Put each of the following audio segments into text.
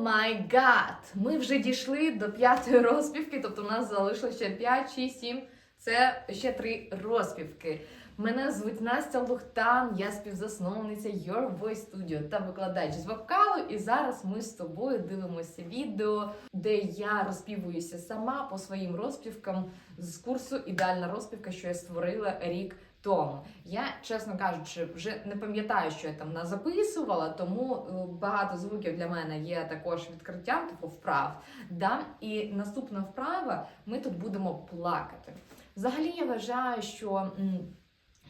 май гад! Ми вже дійшли до п'ятої розпівки, тобто у нас залишилося ще 5, 6, 7. Це ще три розпівки. Мене звуть Настя Лухтан, я співзасновниця Your Voice Studio та викладач з вокалу. І зараз ми з тобою дивимося відео, де я розпівуюся сама по своїм розпівкам з курсу Ідеальна розпівка, що я створила рік тому. Я, чесно кажучи, вже не пам'ятаю, що я там записувала, тому е, багато звуків для мене є також відкриттям, типу вправ. Да? І наступна вправа ми тут будемо плакати. Взагалі, я вважаю, що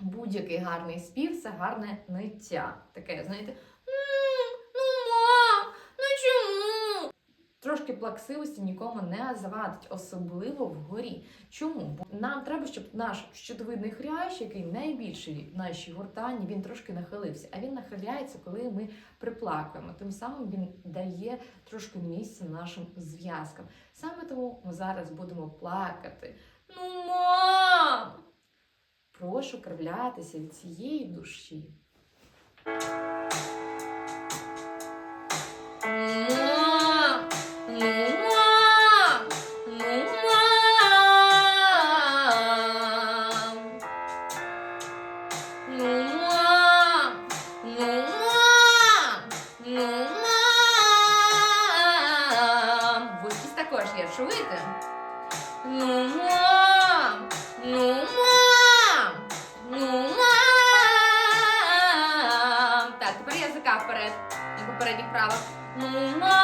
будь-який гарний спів це гарне ниття. Таке, знаєте, «М, ну мам, ну чому? Трошки плаксивості нікому не завадить, особливо вгорі. Чому? Бо нам треба, щоб наш щитовидний хрящ, який найбільший в нашій гортані, він трошки нахилився. А він нахиляється, коли ми приплакуємо. Тим самим він дає трошки місця нашим зв'язкам. Саме тому ми зараз будемо плакати. Ну, мам! Прошу кривлятися від цієї душі. Так, тепер язика вперед, на попередніх. Ну, мам!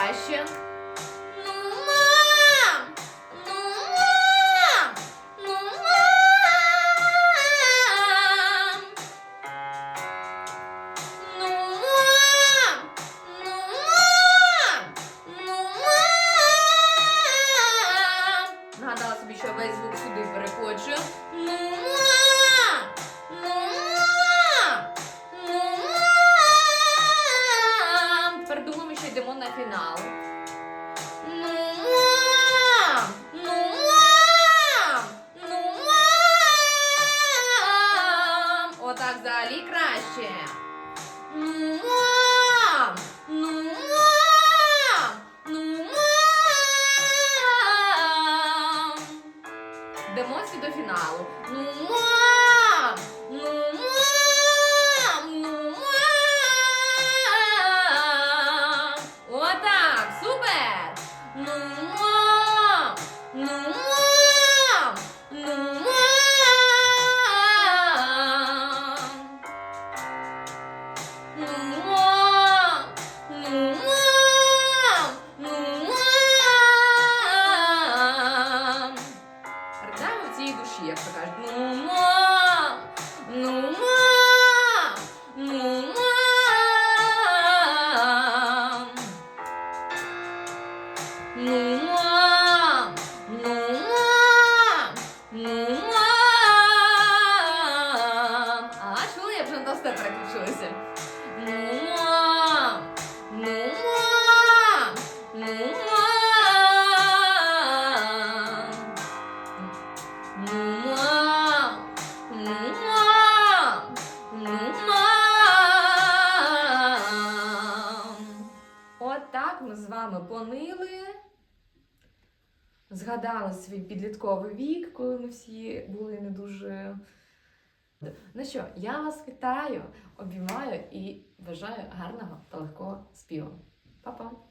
краще. Ну, мам! Ну, мам! Ну, мам! Ну, мам! Ну, мам! Ну, мам! Нагадала собі, що весь звук сюди переходжу. Ну, мам! Ну, мам! Йдемо на фінал. Ну, мам! Ну, мам! Ну, мам! Отак взагалі краще. Ну, мам! Ну, мам! Ну, мам! Йдемося до фіналу. Ну, мам! Ну, мам! Вами понили. Згадали свій підлітковий вік, коли ми всі були не дуже Ну що, я вас вітаю, обіймаю і бажаю гарного та легкого співу. Па-па!